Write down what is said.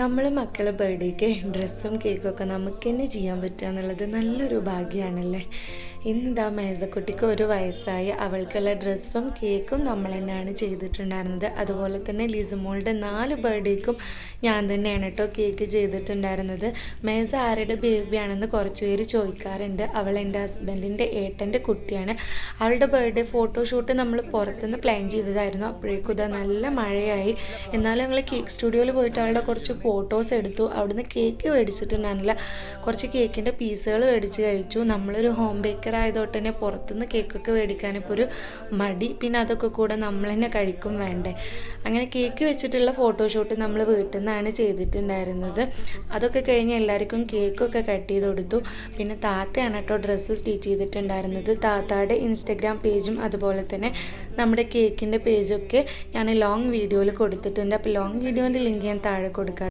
നമ്മൾ മക്കളെ ബർത്ത്ഡേക്ക് ഡ്രസ്സും കേക്കൊക്കെ നമുക്ക് തന്നെ ചെയ്യാൻ പറ്റുക എന്നുള്ളത് നല്ലൊരു ഭാഗ്യമാണല്ലേ? ഇന്നിതാ മേസക്കുട്ടിക്ക് ഒരു വയസ്സായി. അവൾക്കുള്ള ഡ്രസ്സും കേക്കും നമ്മൾ തന്നെയാണ് ചെയ്തിട്ടുണ്ടായിരുന്നത്. അതുപോലെ തന്നെ ലിസുമോളുടെ നാല് ബർത്ത്ഡേക്കും ഞാൻ തന്നെയാണ് കേട്ടോ കേക്ക് ചെയ്തിട്ടുണ്ടായിരുന്നത്. മേസ ആരുടെ ബേബിയാണെന്ന് കുറച്ച് പേര് ചോദിക്കാറുണ്ട്. അവൾ എന്റെ ഹസ്ബൻഡിന്റെ ഏട്ടന്റെ കുട്ടിയാണ്. അവളുടെ ബർത്ത്ഡേ ഫോട്ടോഷൂട്ട് നമ്മൾ പുറത്തുനിന്ന് പ്ലാൻ ചെയ്തതായിരുന്നു. അപ്പോഴേക്കും ഇതാ നല്ല മഴയായി. എന്നാലും ഞങ്ങൾ കേക്ക് സ്റ്റുഡിയോയിൽ പോയിട്ട് അവളുടെ കുറച്ച് ഫോട്ടോസ് എടുത്തു. അവിടുന്ന് കേക്ക് മേടിച്ചിട്ടുണ്ടായിരുന്നില്ല. കുറച്ച് കേക്കിന്റെ പീസുകൾ മേടിച്ച് കഴിച്ചു. നമ്മളൊരു ഹോം ബേക്കർ ആയതുകൊണ്ട് തന്നെ പുറത്തുനിന്ന് കേക്കൊക്കെ മേടിക്കാൻ ഇപ്പോൾ ഒരു മടി. പിന്നെ അതൊക്കെ കൂടെ നമ്മൾ തന്നെ കഴിക്കും വേണ്ടേ. അങ്ങനെ കേക്ക് വെച്ചിട്ടുള്ള ഫോട്ടോഷൂട്ട് നമ്മൾ വീട്ടിൽ നിന്നാണ് ചെയ്തിട്ടുണ്ടായിരുന്നത്. അതൊക്കെ കഴിഞ്ഞ് എല്ലാവർക്കും കേക്കൊക്കെ കട്ട് ചെയ്ത് കൊടുത്തു. പിന്നെ താത്തയാണ് കേട്ടോ ഡ്രസ്സ് സ്റ്റിച്ച് ചെയ്തിട്ടുണ്ടായിരുന്നത്. താത്തയുടെ ഇൻസ്റ്റഗ്രാം പേജും അതുപോലെ തന്നെ നമ്മുടെ കേക്കിന്റെ പേജൊക്കെ ഞാൻ ലോങ് വീഡിയോയിൽ കൊടുത്തിട്ടുണ്ട്. അപ്പോൾ ലോങ് വീഡിയോന്റെ ലിങ്ക് ഞാൻ താഴെ കൊടുക്കാം.